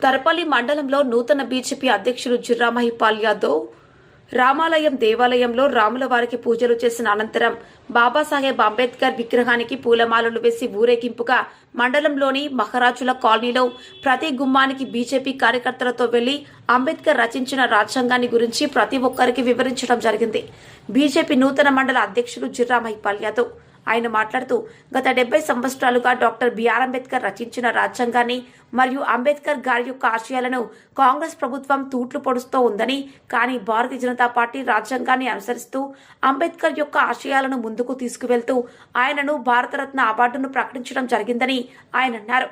తరపల్లి మండలంలో నూతన బీజేపీ అధ్యక్షులు జుర్రామహిపాల్ యాదవ్ రామాలయం దేవాలయంలో రాముల వారికి పూజలు చేసిన అనంతరం బాబాసాహెబ్ అంబేద్కర్ విగ్రహానికి పూలమాలలు వేసి ఊరేగింపుగా మండలంలోని మహారాజుల కాలనీలో ప్రతి గుమ్మానికి బీజేపీ కార్యకర్తలతో వెళ్ళి అంబేద్కర్ రచించిన రాజ్యాంగాన్ని గురించి ప్రతి ఒక్కరికి వివరించడం జరిగింది. బీజేపీ నూతన మండల అధ్యక్షులు జిర్రా మహిపాల్ యాదవ్ ఆయన మాట్లాడుతూ గత డెబ్బై సంవత్సరాలుగా డాక్టర్ బిఆర్ అంబేద్కర్ రచించిన రాజ్యాంగాన్ని మరియు అంబేద్కర్ గారి యొక్క ఆశయాలను కాంగ్రెస్ ప్రభుత్వం తూట్లు పొడుస్తూ ఉందని కానీ భారతీయ జనతా పార్టీ రాజ్యాంగాన్ని అనుసరిస్తూ అంబేద్కర్ యొక్క ఆశయాలను ముందుకు తీసుకువెళ్తూ ఆయనను భారతరత్న అవార్డును ప్రకటించడం జరిగిందని ఆయన అన్నారు.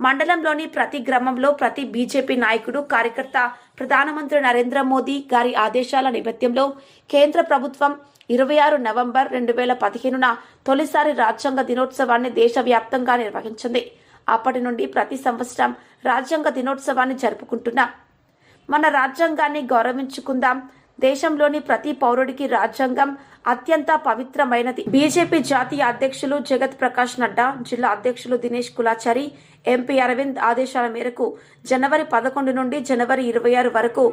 మండలంలోని ప్రతి గ్రామంలో ప్రతి బీజేపీ నాయకుడు కార్యకర్త ప్రధానమంత్రి నరేంద్ర మోదీ గారి ఆదేశాల నేపథ్యంలో కేంద్ర ప్రభుత్వం ఇరవై ఆరు నవంబర్ రెండు వేల పదిహేనున తొలిసారి రాజ్యాంగ దినోత్సవాన్ని దేశవ్యాప్తంగా నిర్వహించింది. అప్పటి నుండి ప్రతి సంవత్సరం రాజ్యాంగ దినోత్సవాన్ని జరుపుకుంటున్నాం. మన రాజ్యాంగాన్ని గౌరవించుకుందాం. దేశంలోని ప్రతి పౌరుడికి రాజ్యాంగం అత్యంత పవిత్రమైనది. బీజేపీ జాతీయ అధ్యక్షులు జగత్ ప్రకాష్ నడ్డా జిల్లా అధ్యక్షులు దినేష్ కులాచారి ఎంపీ అరవింద్ ఆదేశాల మేరకు జనవరి పదకొండు నుండి జనవరి ఇరవై ఆరు వరకు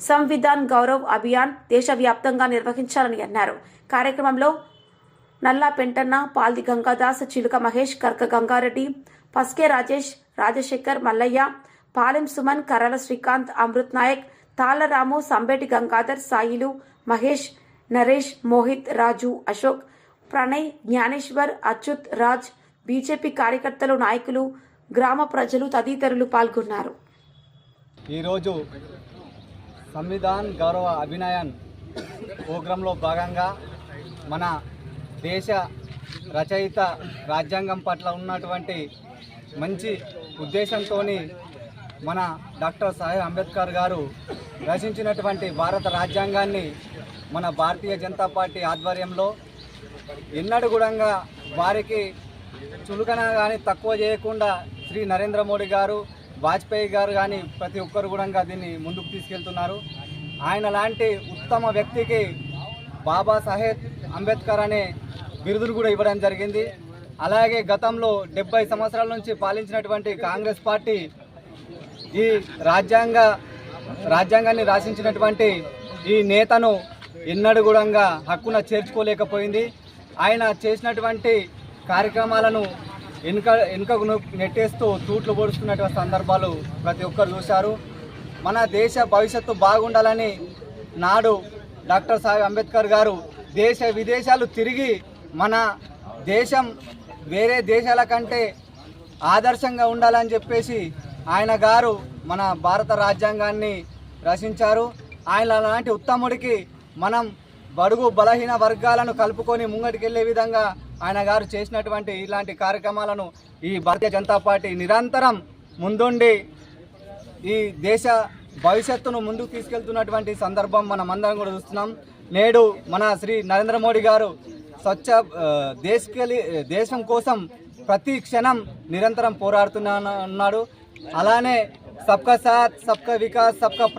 సంవిధాన్ గౌరవ్ అభియాన్ దేశవ్యాప్తంగా నిర్వహించాలని అన్నారు. కార్యక్రమంలో నల్లా పెంటన్న పాల్ది గంగాదాస్ చిలుక మహేష్ కర్క గంగారెడ్డి పస్కే రాజేష్ రాజశేఖర్ మల్లయ్య పాలెం సుమన్ కరల శ్రీకాంత్ అమృత్ నాయక్ తాళరాము సంబేటి గంగాధర్ సాయిలు మహేష్ నరేష్ మోహిత్ రాజు అశోక్ ప్రణయ్ జ్ఞానేశ్వర్ అచ్యుత్ రాజ్ బీజేపీ కార్యకర్తలు నాయకులు గ్రామ ప్రజలు తదితరులు పాల్గొన్నారు. ఈరోజు సంవిధాన్ గౌరవ అభినయన్ ప్రోగ్రాంలో భాగంగా మన దేశ రచయిత రాజ్యాంగం పట్ల ఉన్నటువంటి మంచి ఉద్దేశంతో మన డాక్టర్ సాహెబ్ అంబేద్కర్ గారు రచించినటువంటి భారత రాజ్యాంగాన్ని మన భారతీయ జనతా పార్టీ ఆధ్వర్యంలో ఎన్నడూ కూడా వారికి చులకన కానీ తక్కువ చేయకుండా శ్రీ నరేంద్ర మోడీ గారు వాజ్పేయి గారు కానీ ప్రతి ఒక్కరు కూడా దీన్ని ముందుకు తీసుకెళ్తున్నారు. ఆయన లాంటి ఉత్తమ వ్యక్తికి బాబాసాహెబ్ అంబేద్కర్ అనే బిరుదులు కూడా ఇవ్వడం జరిగింది. అలాగే గతంలో డెబ్బై సంవత్సరాల నుంచి పాలించినటువంటి కాంగ్రెస్ పార్టీ ఈ రాజ్యాంగ రాజ్యాంగాన్ని రాసించినటువంటి ఈ నేతను ఎన్నడూ కూడా హక్కున చేర్చుకోలేకపోయింది. ఆయన చేసినటువంటి కార్యక్రమాలను వెనుక వెనుకకు నెట్టేస్తూ తూట్లు పొడుస్తున్నటువంటి సందర్భాలు ప్రతి ఒక్కరు చూశారు. మన దేశ భవిష్యత్తు బాగుండాలని నాడు డాక్టర్ సాహెబ్ అంబేద్కర్ గారు దేశ విదేశాలు తిరిగి మన దేశం వేరే దేశాల కంటే ఆదర్శంగా ఉండాలని చెప్పేసి ఆయన గారు మన భారత రాజ్యాంగాన్ని రచించారు. ఆయన లాంటి ఉత్తముడికి మనం బడుగు బలహీన వర్గాలను కలుపుకొని ముంగటికెళ్ళే విధంగా ఆయన గారు చేసినటువంటి ఇలాంటి కార్యక్రమాలను ఈ భారతీయ జనతా పార్టీ నిరంతరం ముందుండి ఈ దేశ భవిష్యత్తును ముందుకు తీసుకెళ్తున్నటువంటి సందర్భం మనం అందరం కూడా చూస్తున్నాం. నేడు మన శ్రీ నరేంద్ర మోడీ గారు స్వచ్ఛ దేశకెళ్ళి దేశం కోసం ప్రతి క్షణం నిరంతరం పోరాడుతున్నా ఉన్నాడు. అలానే సబ్కా సాత్ సబ్కా వికాస్ సబ్కా ప్ర-